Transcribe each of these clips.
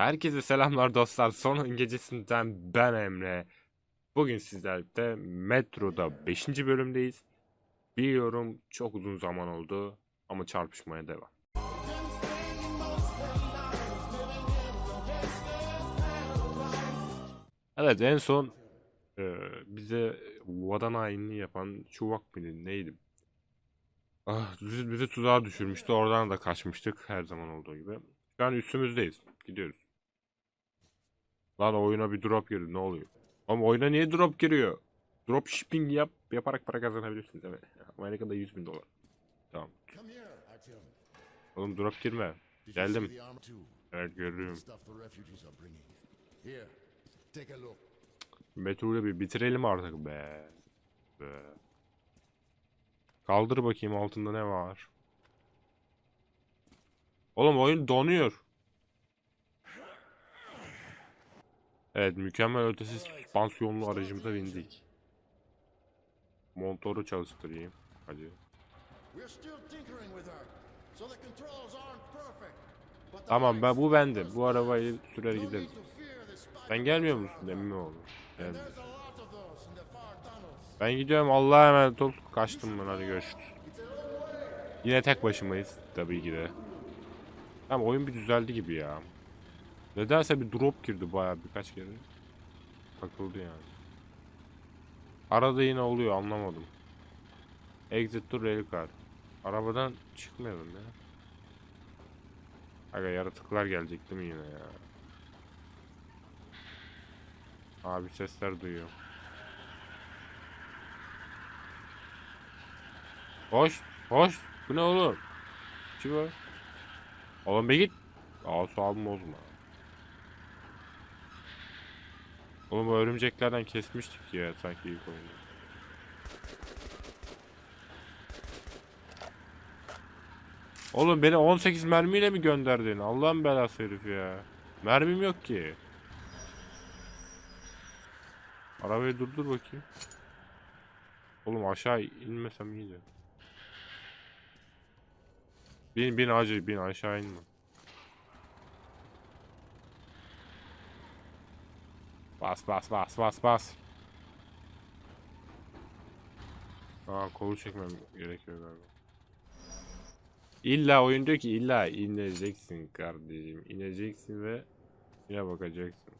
Herkese selamlar dostlar. Sonun gecesinden ben Emre. Bugün sizlerle Metro'da 5. bölümdeyiz. Biliyorum çok uzun zaman oldu ama çarpışmaya devam. Evet en son e, bize vatan hainliği yapan çuvak mıydı neydi? Ah, bizi, bizi tuzağa düşürmüştü. Oradan da kaçmıştık her zaman olduğu gibi. Şu an üstümüzdeyiz. Gidiyoruz. Lan oyuna bir drop girdi ne oluyor? Ama oyuna niye drop giriyor? Drop shipping yap, yaparak para kazanabilirsiniz evet. Amerika'da 100 bin dolar. Tamam. Oğlum drop girme. Geldim. Evet görüyorum. Metro'yu bir bitirelim artık be. Be. Kaldır bakayım altında ne var. Oğlum oyun donuyor. Evet mükemmel ötesi süspansiyonlu aracımıza bindik. Motoru çalıştırayım. Hadi. Tamam ben bu bende. Bu arabayı sürer gideriz. Sen gelmiyor musun? Emin tunnels. Ben gidiyorum Allah'a emanet ol. Kaçtım ben hadi görüşürüz. Yine tek başımayız tabii ki de. Tamam oyun bir düzeldi gibi ya. Nedense bir drop girdi bayağı birkaç kere. Takıldı yani. Arada yine oluyor anlamadım. Exit to rail car. Arabadan çıkmayalım ya. Aga yaratıklar gelecek değil mi yine ya? Abi sesler duyuyor. Hoş, hoş. Bu ne oğlum? Kim o? Oğlum bir git. Asabımı bozma. Oğlum bu örümceklerden kesmiştik ya sanki ilk oyunda. Oğlum beni 18 mermiyle mi gönderdin? Allah'ın belası herif ya. Mermim yok ki. Arabayı durdur bakayım. Oğlum aşağı inmesem iyiydi. Bin bin acı bin aşağı inme. Bas bas bas bas bas. Aa kolu çekmem gerekiyor galiba. İlla oyun diyor ki illa ineceksin kardeşim. İneceksin ve yine bakacaksın.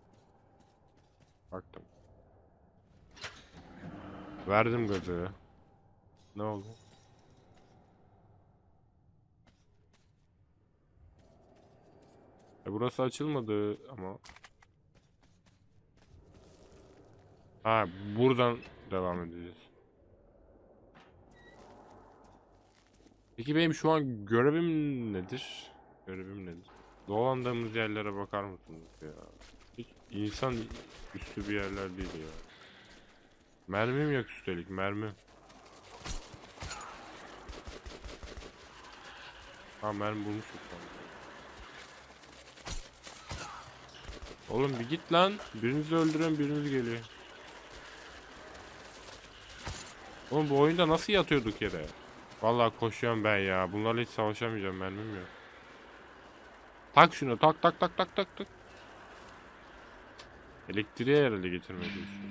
Baktım. Verdim gazı. Ne oldu? E burası açılmadı ama. Ha buradan devam edeceğiz. Peki benim şu an görevim nedir? Görevim nedir? Dolandığımız yerlere bakar mısınız ya? Hiç insan üstü bir yerler değil ya. Mermim yok üstelik mermi. Ha mermi bulmuşum. Oğlum bir git lan. Birinizi öldüren biriniz geliyor. Oğlum bu oyunda nasıl yatıyorduk yere? Vallahi koşuyorum ben ya. Bunlarla hiç savaşamayacağım mermim yok. Tak şunu tak tak tak tak tak tak. Elektriğe herhalde getirmeye çalışıyor.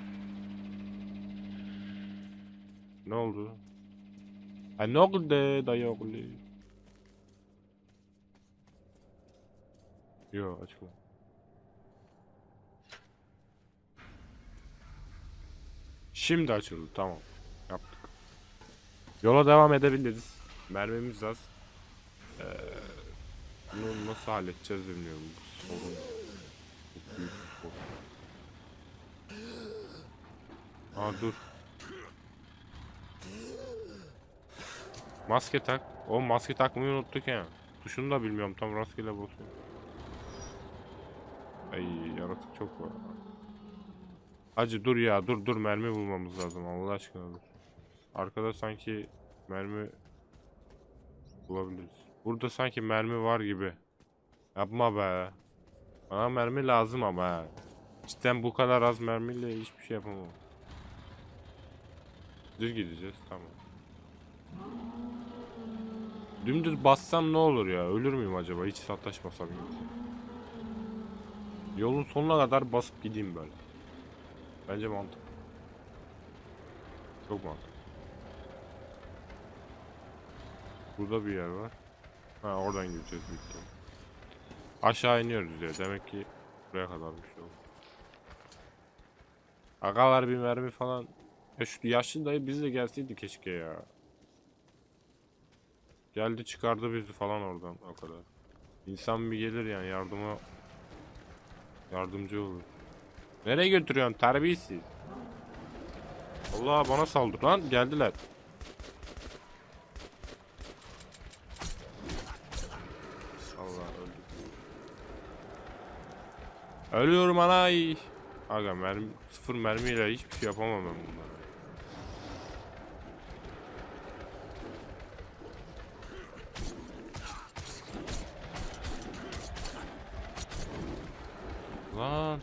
Ne oldu? Ha ne oldu dayı oğlu? Yo açma. Şimdi açıldı tamam. Yola devam edebiliriz. Mermimiz az. Ee, bunu nasıl halledeceğiz bilmiyorum. Bu sorun. Aa dur. Maske tak. O maske takmayı unuttuk ya. Tuşunu da bilmiyorum tam rastgele basıyorum. Ay yaratık çok var. Hacı dur ya dur dur mermi bulmamız lazım Allah aşkına dur. Arkada sanki mermi bulabiliriz. Burada sanki mermi var gibi. Yapma be. Bana mermi lazım ama. Cidden bu kadar az mermiyle hiçbir şey yapamam. Düz gideceğiz tamam. Dümdüz bassam ne olur ya? Ölür müyüm acaba? Hiç sataşmasam. iyi. Yolun sonuna kadar basıp gideyim böyle. Bence mantıklı. Çok mantıklı. Burada bir yer var. Ha oradan gideceğiz büyük ihtimal. Aşağı iniyoruz ya. Demek ki buraya kadarmış yol. Agalar bir mermi falan. Ya şu yaşlı dayı bizle gelseydi keşke ya. Geldi çıkardı bizi falan oradan o kadar. İnsan bir gelir yani yardıma yardımcı olur. Nereye götürüyorsun terbiyesiz? Allah bana saldır lan geldiler. Allah öldük. Ölüyorum anay. Aga mermi sıfır mermiyle hiçbir şey yapamam ben bunlara. Lan.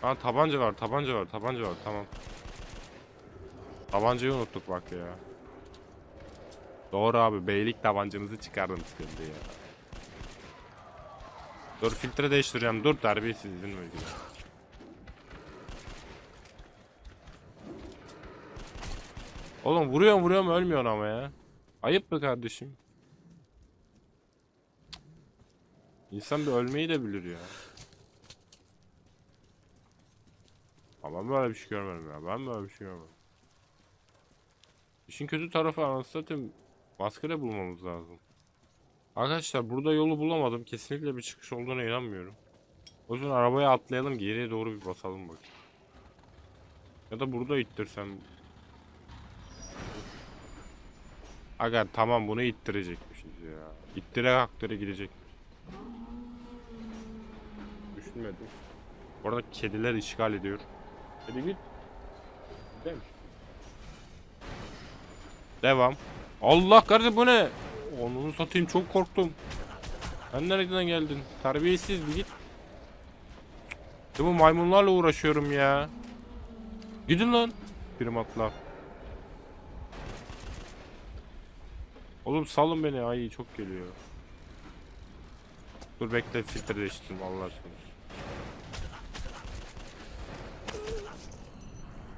Ha tabanca var, tabanca var, tabanca var. Tamam. Tabancayı unuttuk bak ya. Doğru abi, beylik tabancamızı çıkardın sıkıntı ya. Dur filtre değiştireceğim. Dur terbiyesiz izin ver. Oğlum vuruyorum vuruyorum ölmüyorsun ama ya. Ayıp be kardeşim. İnsan bir ölmeyi de bilir ya. Ama ben böyle bir şey görmedim ya. Ben böyle bir şey görmedim. İşin kötü tarafı anasını satayım. Maskara bulmamız lazım. Arkadaşlar burada yolu bulamadım. Kesinlikle bir çıkış olduğuna inanmıyorum. O yüzden arabaya atlayalım geriye doğru bir basalım bak. Ya da burada ittirsem. Aga tamam bunu ittirecekmişiz ya. İttire kaktıra gidecek. Düşünmedim. Bu arada kediler işgal ediyor. Hadi git. Gidelim. Devam. Allah kardeşim bu ne? Onu satayım çok korktum. Sen nereden geldin? Terbiyesiz bir git. Ya bu maymunlarla uğraşıyorum ya. Gidin lan. Primatlar. Oğlum salın beni. Ay çok geliyor. Dur bekle filtre değiştireyim Allah aşkına.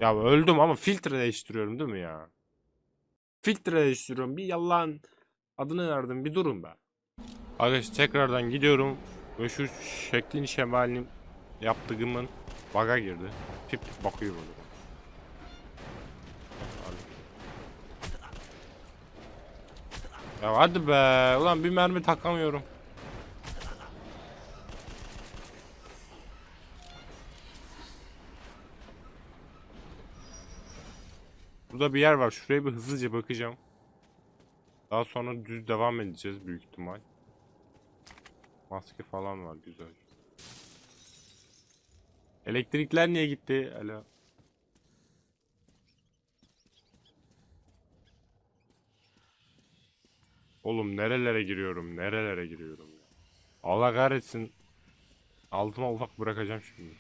Ya öldüm ama filtre değiştiriyorum değil mi ya? Filtre değiştiriyorum. Bir yalan adını verdim. Bir durun be. Arkadaşlar tekrardan gidiyorum. Ve şu şeklin şemalini yaptığımın baga girdi. Tip tip bakıyor böyle. Ya hadi be. Ulan bir mermi takamıyorum. Burada bir yer var. Şuraya bir hızlıca bakacağım. Daha sonra düz devam edeceğiz büyük ihtimal. Maske falan var güzel. Elektrikler niye gitti? Alo. Oğlum nerelere giriyorum? Nerelere giriyorum ya? Allah kahretsin. Altıma ufak bırakacağım şimdi.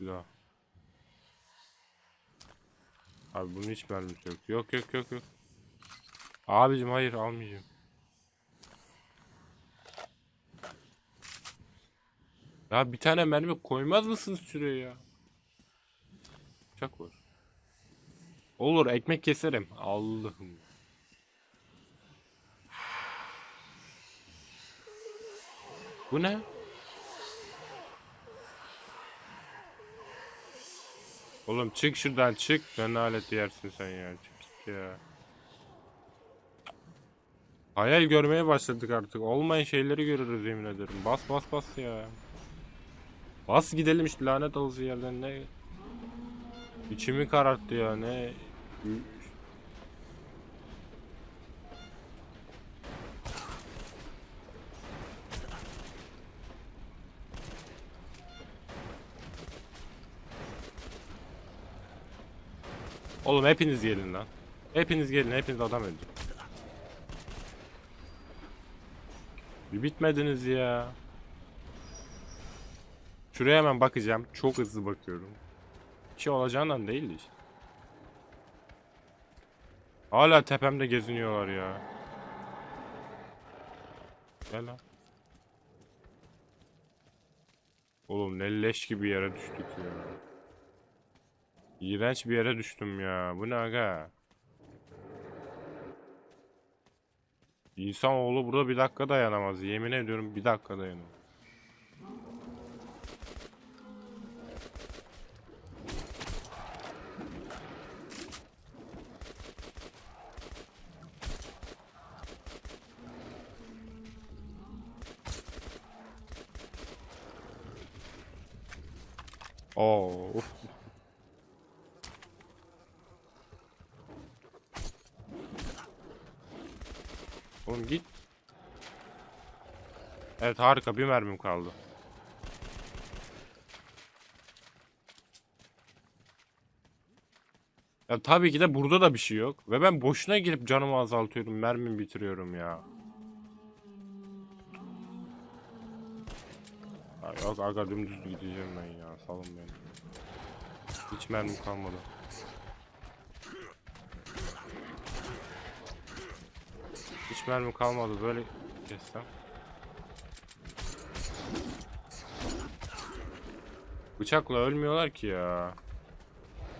Bir. Abi bunun hiç mermisi yok. Yok yok yok yok. Abicim hayır almayacağım. Ya bir tane mermi koymaz mısınız şuraya ya? Bıçak var. Olur ekmek keserim. Allah'ım. Bu ne? Oğlum çık şuradan çık. Ben alet yersin sen ya. Çık ya. Hayal görmeye başladık artık. Olmayan şeyleri görürüz yemin ederim. Bas bas bas ya. Bas gidelim işte lanet olsun yerden ne. İçimi kararttı ya ne. Oğlum hepiniz gelin lan. Hepiniz gelin, hepiniz adam öldü. Bir bitmediniz ya. Şuraya hemen bakacağım. Çok hızlı bakıyorum. Bir şey olacağından değildi işte. Hala tepemde geziniyorlar ya. Gel lan. Oğlum ne leş gibi yere düştük ya. İğrenç bir yere düştüm ya. Bu ne aga? İnsanoğlu burada bir dakika dayanamaz. Yemin ediyorum bir dakika dayanamaz. Oo. uf. Oğlum git. Evet harika bir mermim kaldı. Ya tabii ki de burada da bir şey yok. Ve ben boşuna girip canımı azaltıyorum. Mermimi bitiriyorum ya. Yok aga dümdüz gideceğim ben ya. Salın beni. Hiç mermim kalmadı. Hiç mermi kalmadı böyle kessem. Bıçakla ölmüyorlar ki ya.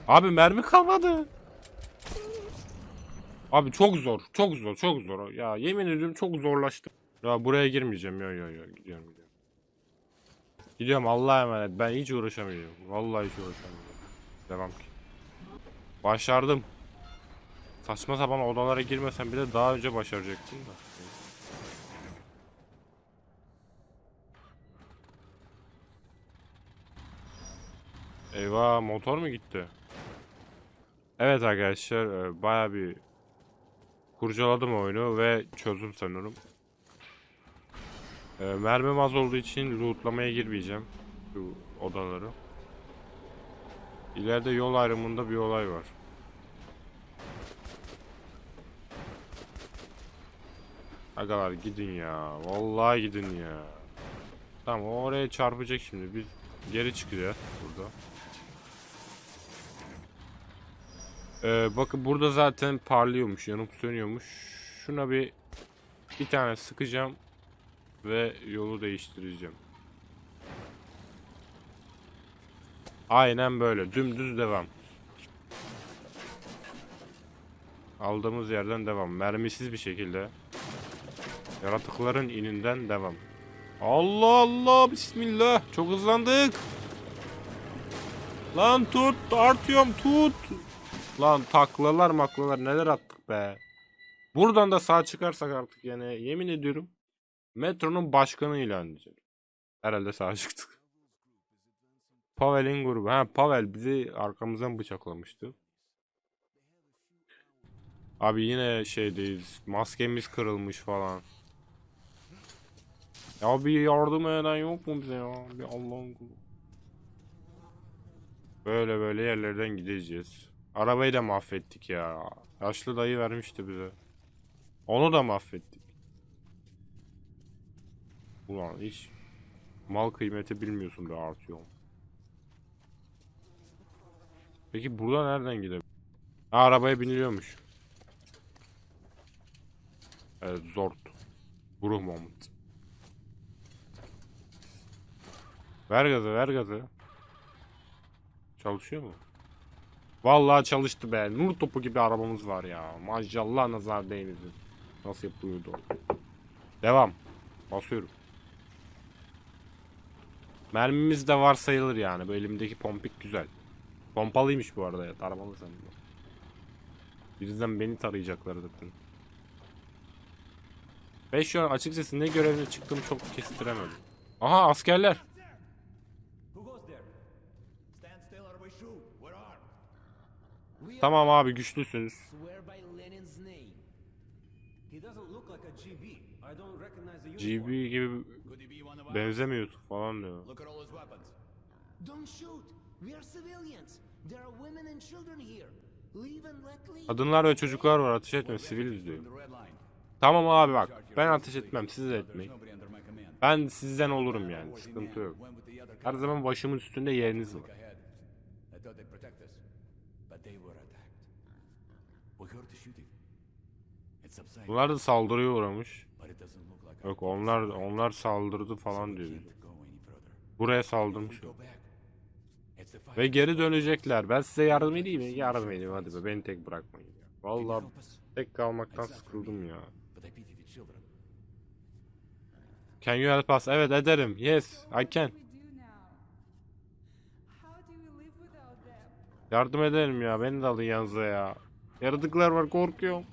Abi mermi kalmadı. Abi çok zor, çok zor, çok zor. Ya yemin ediyorum çok zorlaştı. Ya buraya girmeyeceğim. Yo yo yo gidiyorum gidiyorum. Gidiyorum Allah'a emanet. Ben hiç uğraşamıyorum. Vallahi hiç uğraşamıyorum. Devam ki. Başardım. Saçma sapan odalara girmesem bile daha önce başaracaktım da. Eyvah motor mu gitti? Evet arkadaşlar e, baya bir kurcaladım oyunu ve çözdüm sanırım. E, mermim az olduğu için lootlamaya girmeyeceğim şu odaları. İleride yol ayrımında bir olay var. Agalar gidin ya. Vallahi gidin ya. Tamam oraya çarpacak şimdi. Biz geri çıkacağız burada. Ee, bakın burada zaten parlıyormuş, yanıp sönüyormuş. Şuna bir bir tane sıkacağım ve yolu değiştireceğim. Aynen böyle. Dümdüz devam. Aldığımız yerden devam. Mermisiz bir şekilde. Yaratıkların ininden devam. Allah Allah bismillah. Çok hızlandık. Lan tut artıyorum tut. Lan taklalar maklalar neler attık be. Buradan da sağ çıkarsak artık yani yemin ediyorum. Metronun başkanı ilan edeceğim. Herhalde sağ çıktık. Pavel'in grubu. Ha Pavel bizi arkamızdan bıçaklamıştı. Abi yine şeydeyiz. Maskemiz kırılmış falan. Ya bir yardım eden yok mu bize ya? Bir Allah'ın kulu. Böyle böyle yerlerden gideceğiz. Arabayı da mahvettik ya. Yaşlı dayı vermişti bize. Onu da mahvettik. Ulan hiç mal kıymeti bilmiyorsun da artıyor. Peki burada nereden gidelim? Arabaya biniliyormuş. Evet Zord. Bruh moment. Ver gazı ver gazı. Çalışıyor mu? Vallahi çalıştı be. Nur topu gibi arabamız var ya. Maşallah nazar değmesin. Nasıl yapılıyordu? Devam. Basıyorum. Mermimiz de var sayılır yani. Bu elimdeki pompik güzel. Pompalıymış bu arada ya. Taramalı sanırım. Birizden beni tarayacaklar zaten. Ben şu an açıkçası ne görevine çıktığımı çok kestiremedim. Aha askerler. Women and children here. Leave and let leave. Kadınlar ve çocuklar var ateş etme siviliz diyor. Tamam abi bak ben ateş etmem siz de etmeyin. Ben sizden olurum yani sıkıntı yok. Her zaman başımın üstünde yeriniz var. Bunlar da saldırıya uğramış. Yok onlar onlar saldırdı falan diyor. Buraya saldırmış. Ve geri dönecekler. Ben size yardım edeyim mi? Yardım edeyim hadi be. Beni tek bırakmayın. ya. Vallahi tek kalmaktan sıkıldım ya. Can you help us? Evet ederim. Yes, I can. Yardım ederim ya. Beni de alın yanınıza ya. Yaratıklar var korkuyorum.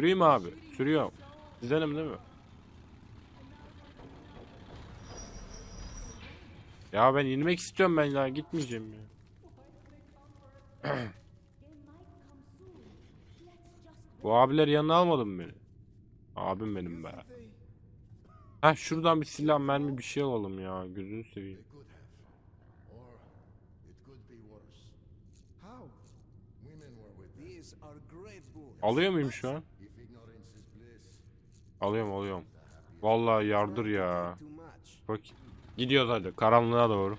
Süreyim abi. Sürüyorum. Gidelim değil mi? Ya ben inmek istiyorum ben ya. Gitmeyeceğim ya. Bu abiler yanına almadı mı beni? Abim benim be. Ha şuradan bir silah mermi bir şey alalım ya. Gözünü seveyim. Could have. Or it Alıyorum alıyorum. Vallahi yardır ya. Bak gidiyoruz hadi karanlığa doğru.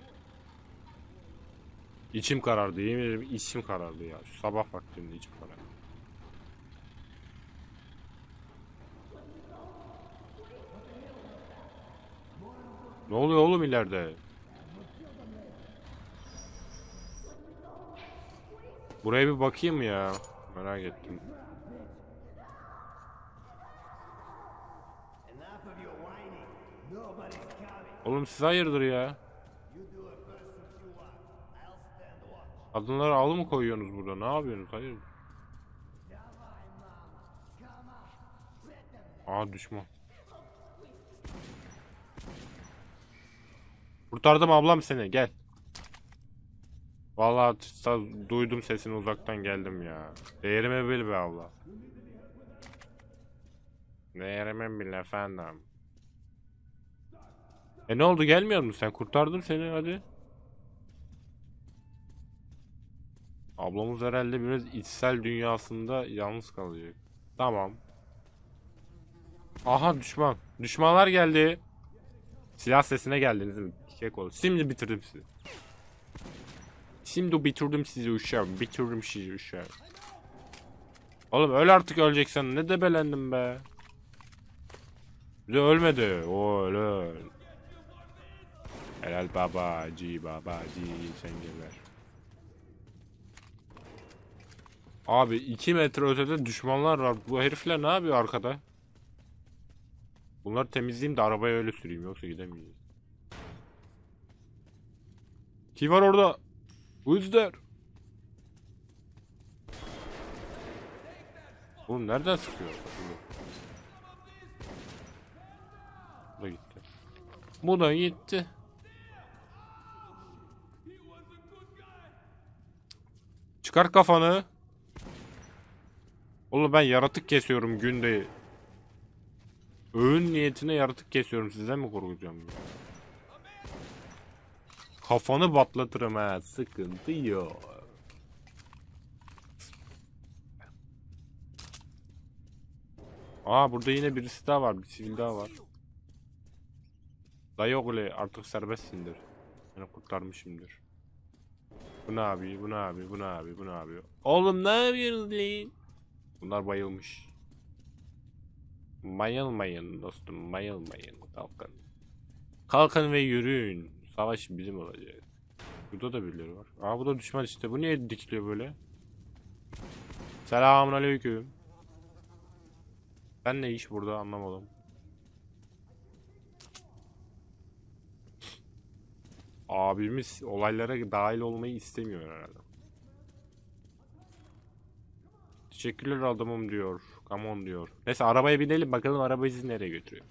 İçim karardı yemin ederim içim karardı ya. Şu sabah vaktinde içim karardı. Ne oluyor oğlum ileride? Buraya bir bakayım ya. Merak ettim. Oğlum siz hayırdır ya? Kadınları alı mı koyuyorsunuz burada? Ne yapıyorsunuz? Hayır. Aa düşman. Kurtardım ablam seni gel. Vallahi duydum sesini uzaktan geldim ya. Değerimi bil be abla. Değerimi bil efendim. E ne oldu gelmiyor musun sen? Kurtardım seni hadi. Ablamız herhalde biraz içsel dünyasında yalnız kalacak. Tamam. Aha düşman. Düşmanlar geldi. Silah sesine geldiniz mi? Kek oldu. Şimdi bitirdim sizi. Şimdi bitirdim sizi uşağım. Bitirdim sizi uşağım. Oğlum öl artık öleceksen. Ne debelendin be. Bir de ölmedi. O öl öl. Helal babacı babacı sen geber. Abi 2 metre ötede düşmanlar var. Bu herifler ne yapıyor arkada? Bunları temizleyeyim de arabaya öyle süreyim yoksa gidemeyeceğiz. Kim var orada? Who is there? Oğlum nereden sıkıyor? Bu da gitti. Bu da gitti. Çıkar kafanı. Oğlum ben yaratık kesiyorum günde. Öğün niyetine yaratık kesiyorum. Sizden mi korkacağım? Kafanı batlatırım ha. Sıkıntı yok. Aa burada yine birisi daha var. Bir sivil daha var. Dayı oğlu artık serbestsindir. Seni kurtarmışımdır. Bu ne abi? Bu ne abi? Bu ne abi? Bu ne abi? Oğlum ne yapıyorsunuz lan? Bunlar bayılmış. Bayılmayın dostum, bayılmayın. Kalkın. Kalkın ve yürüyün. Savaş bizim olacak. Burada da birileri var. Aa bu da düşman işte. Bu niye dikiliyor böyle? Selamun aleyküm. Ben ne iş burada anlamadım. Abimiz olaylara dahil olmayı istemiyor herhalde. Teşekkürler adamım diyor. Come on diyor. Neyse arabaya binelim bakalım araba bizi nereye götürüyor.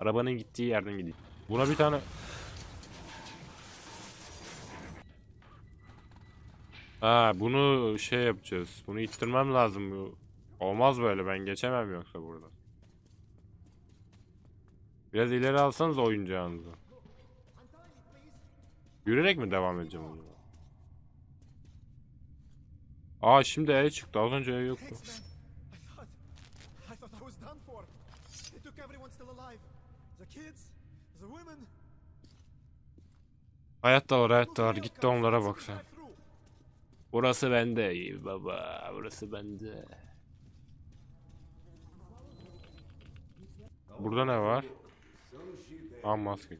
Arabanın gittiği yerden gidelim. Buna bir tane... Ha bunu şey yapacağız. Bunu ittirmem lazım. Olmaz böyle ben geçemem yoksa burada. Biraz ileri alsanız oyuncağınızı. Yürüyerek mi devam edeceğim o zaman? Aa şimdi E çıktı. Az önce E yoktu. Kids, the women. Hayattalar hayattalar. Gitti onlara bak sen. Burası bende iyi baba. Burası bende. Burada ne var? Aa maske.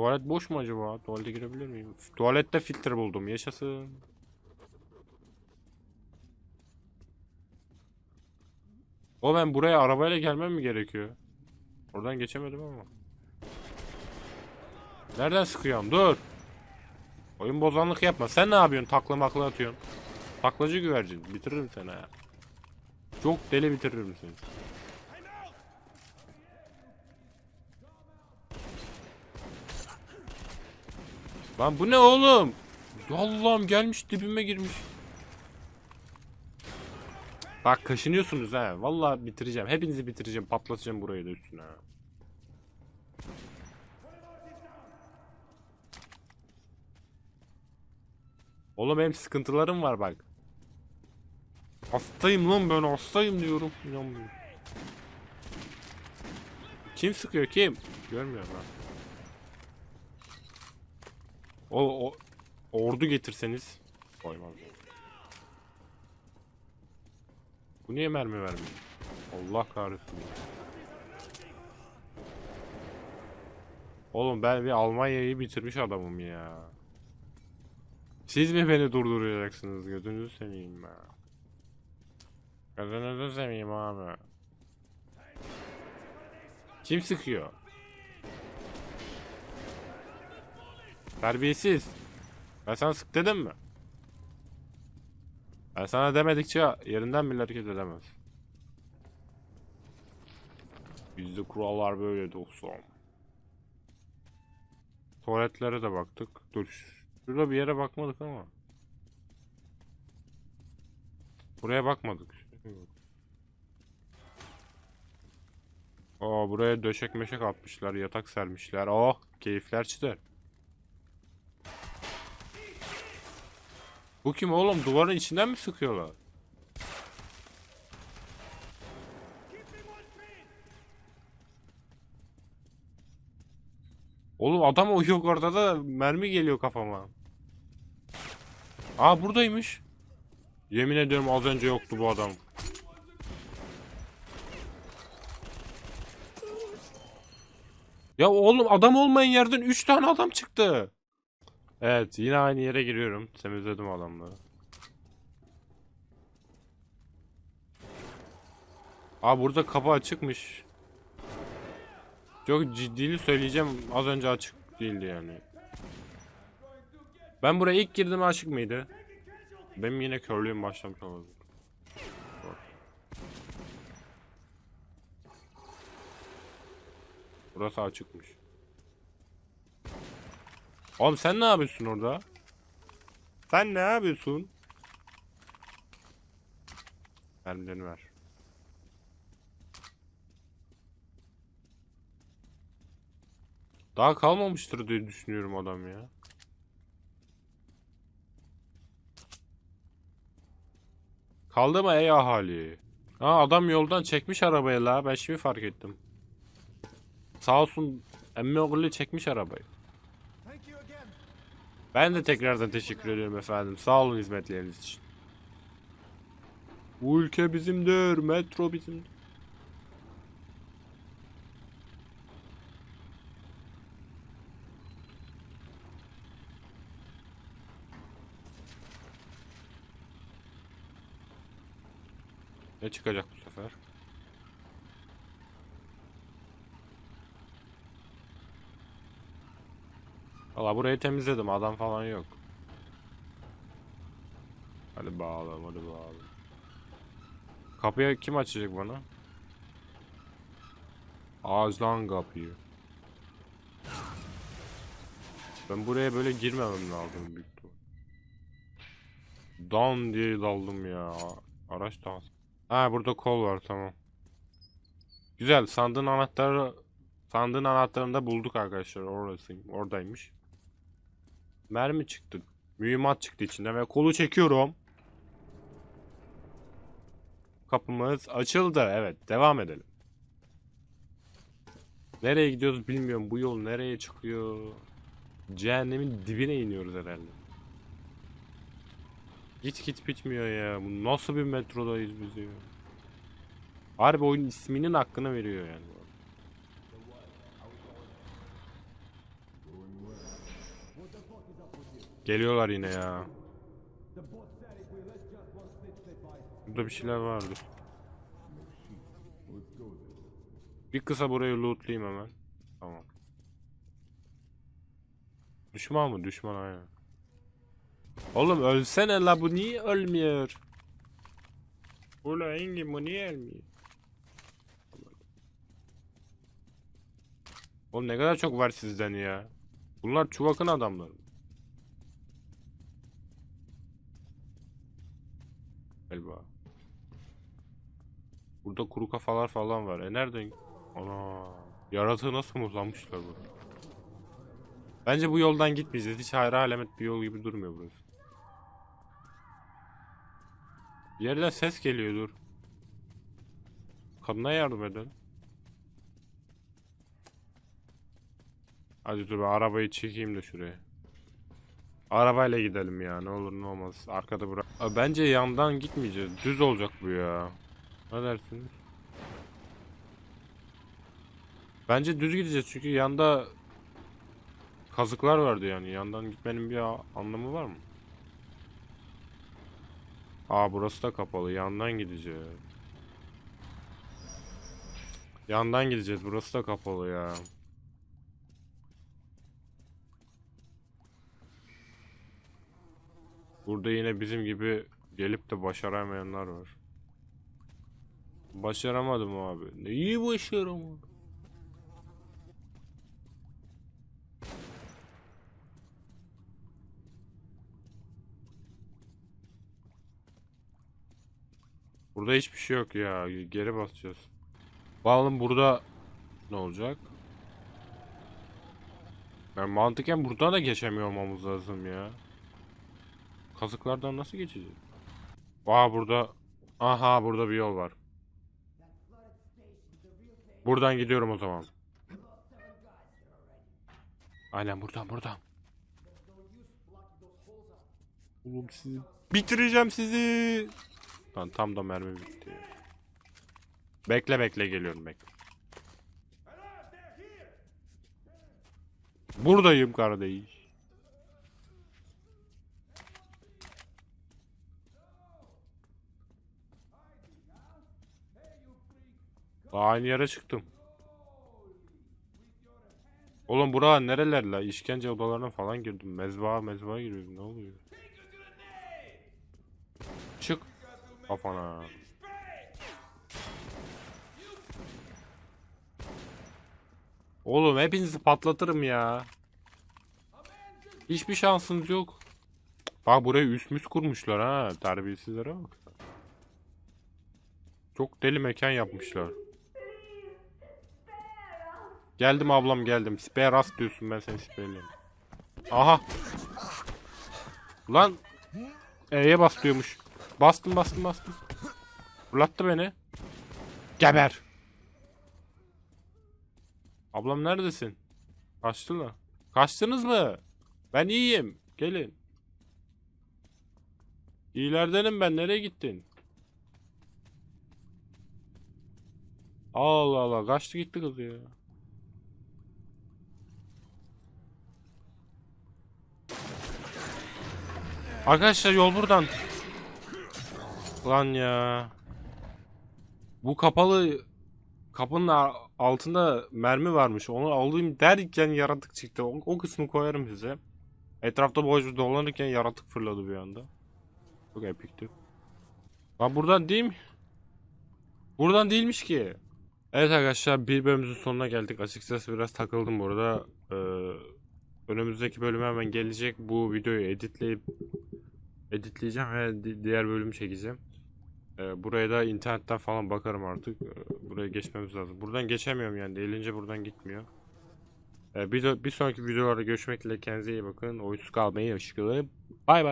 Tuvalet boş mu acaba? Tuvalete girebilir miyim? Tuvalette filtre buldum. Yaşasın. O ben buraya arabayla gelmem mi gerekiyor? Oradan geçemedim ama. Nereden sıkıyorum? Dur. Oyun bozanlık yapma. Sen ne yapıyorsun? Takla makla atıyorsun. Taklacı güvercin. Bitiririm seni ha. Çok deli bitiririm seni. Lan bu ne oğlum? Allah'ım gelmiş dibime girmiş. Bak kaşınıyorsunuz ha. Vallahi bitireceğim. Hepinizi bitireceğim. Patlatacağım burayı da üstüne. Oğlum benim sıkıntılarım var bak. Hastayım lan ben hastayım diyorum. İnanmıyorum. Kim sıkıyor kim? Görmüyorum ben. O, o ordu getirseniz koymaz. Bu niye mermi vermiyor? Allah kahretsin. Oğlum ben bir Almanya'yı bitirmiş adamım ya. Siz mi beni durduracaksınız? Gözünüzü seveyim ya. Gözünüzü seveyim abi. Kim sıkıyor? Terbiyesiz. Ben sana sık dedim mi? Ben sana demedikçe yerinden bile hareket edemez. Bizde kurallar böyle dostum. Tuvaletlere de baktık. Dur. Şurada bir yere bakmadık ama. Buraya bakmadık. Aa buraya döşek meşek atmışlar. Yatak sermişler. Oh keyifler çıtır. Bu kim oğlum? Duvarın içinden mi sıkıyorlar? Oğlum adam o yok orada da mermi geliyor kafama. Aa buradaymış. Yemin ediyorum az önce yoktu bu adam. Ya oğlum adam olmayan yerden 3 tane adam çıktı. Evet yine aynı yere giriyorum. Temizledim adamları. Aa burada kapı açıkmış. Çok ciddili söyleyeceğim az önce açık değildi yani. Ben buraya ilk girdim açık mıydı? Benim yine körlüğüm başlamış olabilir. Burası açıkmış. Oğlum sen ne yapıyorsun orada? Sen ne yapıyorsun? Mermilerini ver. Daha kalmamıştır diye düşünüyorum adam ya. Kaldı mı ey ahali? Ha adam yoldan çekmiş arabayı la. Ben şimdi fark ettim. Sağ olsun emmi oğlu çekmiş arabayı. Ben de tekrardan teşekkür ediyorum efendim. Sağ olun hizmetleriniz için. Bu ülke bizimdir. Metro bizimdir. Ne çıkacak bu sefer? Valla burayı temizledim. Adam falan yok. Hadi bağlayalım, hadi bağlayalım. Kapıyı kim açacak bana? Ağızdan kapıyı. Ben buraya böyle girmemem lazım büyük. Dan diye daldım ya. Araç da Ha burada kol var tamam. Güzel sandığın anahtarı sandığın anahtarını da bulduk arkadaşlar orası oradaymış. Mermi çıktı. Mühimmat çıktı içinden ve kolu çekiyorum. Kapımız açıldı. Evet devam edelim. Nereye gidiyoruz bilmiyorum. Bu yol nereye çıkıyor? Cehennemin dibine iniyoruz herhalde. Git git bitmiyor ya. Bu nasıl bir metrodayız biz ya? Harbi oyun isminin hakkını veriyor yani. bu arada. Geliyorlar yine ya. Burada bir şeyler vardır. Bir kısa burayı lootlayayım hemen. Tamam. Düşman mı? Düşman aynen. Oğlum ölsene la bu niye ölmüyor? Ula Engin bu niye ölmüyor? Oğlum ne kadar çok var sizden ya. Bunlar çuvakın adamları. Galiba. Burada kuru kafalar falan var. E nereden? Ana. Yaratığı nasıl muhlanmışlar bu? Bence bu yoldan gitmeyeceğiz. Hiç hayra alamet bir yol gibi durmuyor burası. Bir yerden ses geliyor dur. Kadına yardım edin. Hadi dur ben arabayı çekeyim de şuraya. Arabayla gidelim ya ne olur ne olmaz. Arkada bırak. Bence yandan gitmeyeceğiz. Düz olacak bu ya. Ne dersiniz? Bence düz gideceğiz çünkü yanda kazıklar vardı yani. Yandan gitmenin bir anlamı var mı? Aa burası da kapalı. Yandan gideceğiz. Yandan gideceğiz. Burası da kapalı ya. Burada yine bizim gibi gelip de başaramayanlar var. Başaramadım abi. Neyi başaramadım? Burada hiçbir şey yok ya. Geri basacağız. Bakalım burada ne olacak? Ben mantıken buradan da geçemiyor olmamız lazım ya. Kazıklardan nasıl geçeceğiz? Aa burada. Aha burada bir yol var. Buradan gidiyorum o zaman. Aynen buradan buradan. Oğlum sizi bitireceğim sizi. Lan tam da mermi bitti. Bekle bekle geliyorum bekle. Buradayım kardeş. Aynı yere çıktım. Oğlum bura nereler la? İşkence odalarına falan girdim. Mezba mezbaya giriyorum. Ne oluyor? Çık. Kafana. Oğlum hepinizi patlatırım ya. Hiçbir şansınız yok. Bak buraya üst müst kurmuşlar ha. Terbiyesizlere bak. Çok deli mekan yapmışlar. Geldim ablam geldim. Spare rast diyorsun ben seni spare'leyeyim. Aha. Lan. E'ye bas diyormuş. Bastım bastım bastım. Fırlattı beni. Geber. Ablam neredesin? Kaçtı lan. Kaçtınız mı? Ben iyiyim. Gelin. İyilerdenim ben. Nereye gittin? Allah Allah. Kaçtı gitti kız ya. Arkadaşlar yol buradan. Lan ya. Bu kapalı kapının altında mermi varmış. Onu alayım derken yaratık çıktı. O, o kısmı koyarım size. Etrafta boş dolanırken yaratık fırladı bir anda. Çok epikti. Lan buradan değil mi? Buradan değilmiş ki. Evet arkadaşlar bir bölümümüzün sonuna geldik. Açıkçası biraz takıldım burada. Ee, önümüzdeki bölüme hemen gelecek. Bu videoyu editleyip editleyeceğim ve di- diğer bölümü çekeceğim. Ee, buraya da internetten falan bakarım artık. Ee, buraya geçmemiz lazım. Buradan geçemiyorum yani. Değilince buradan gitmiyor. Ee, bir, bir sonraki videolarda görüşmek dileğiyle kendinize iyi bakın. Oyunsuz kalmayı ışıklayın. Bay bay.